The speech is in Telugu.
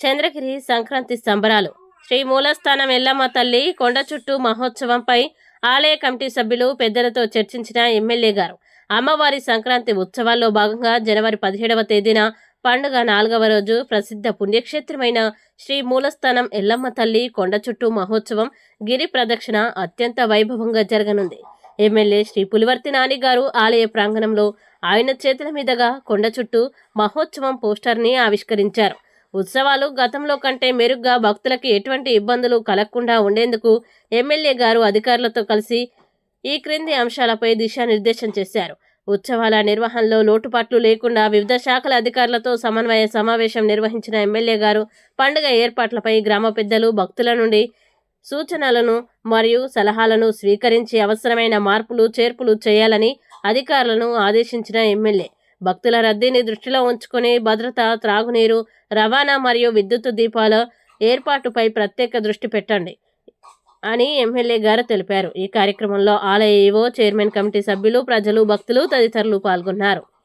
చంద్రగిరి సంక్రాంతి సంబరాలు. శ్రీ మూలస్థానం ఎల్లమ్మ తల్లి కొండ చుట్టూ మహోత్సవంపై ఆలయ కమిటీ సభ్యులు పెద్దలతో చర్చించిన ఎమ్మెల్యే గారు. అమ్మవారి సంక్రాంతి ఉత్సవాల్లో భాగంగా జనవరి పదిహేడవ తేదీన పండుగ నాలుగవ రోజు ప్రసిద్ధ పుణ్యక్షేత్రమైన శ్రీ మూలస్థానం ఎల్లమ్మ తల్లి కొండ చుట్టూ మహోత్సవం గిరి ప్రదక్షిణ అత్యంత వైభవంగా జరగనుంది. ఎమ్మెల్యే శ్రీ పులివర్తి నాని గారు ఆలయ ప్రాంగణంలో ఆయన చేతుల మీదుగా కొండ చుట్టూ మహోత్సవం పోస్టర్ని ఆవిష్కరించారు. ఉత్సవాలు గతంలో కంటే మెరుగ్గా భక్తులకి ఎటువంటి ఇబ్బందులు కలగకుండా ఉండేందుకు ఎమ్మెల్యే గారు అధికారులతో కలిసి ఈ క్రింది అంశాలపై దిశానిర్దేశం చేశారు. ఉత్సవాల నిర్వహణలో లోటుపాట్లు లేకుండా వివిధ శాఖల అధికారులతో సమన్వయ సమావేశం నిర్వహించిన ఎమ్మెల్యే గారు పండుగ ఏర్పాట్లపై గ్రామ పెద్దలు భక్తుల నుండి సూచనలను మరియు సలహాలను స్వీకరించి అవసరమైన మార్పులు చేర్పులు చేయాలని అధికారులను ఆదేశించిన ఎమ్మెల్యే. భక్తుల రద్దీని దృష్టిలో ఉంచుకొని భద్రత త్రాగునీరు రవాణా మరియు విద్యుత్ దీపాల ఏర్పాటుపై ప్రత్యేక దృష్టి పెట్టండి అని ఎమ్మెల్యే గారు తెలిపారు. ఈ కార్యక్రమంలో ఆలయ ఈవో చైర్మన్ కమిటీ సభ్యులు ప్రజలు భక్తులు తదితరులు పాల్గొన్నారు.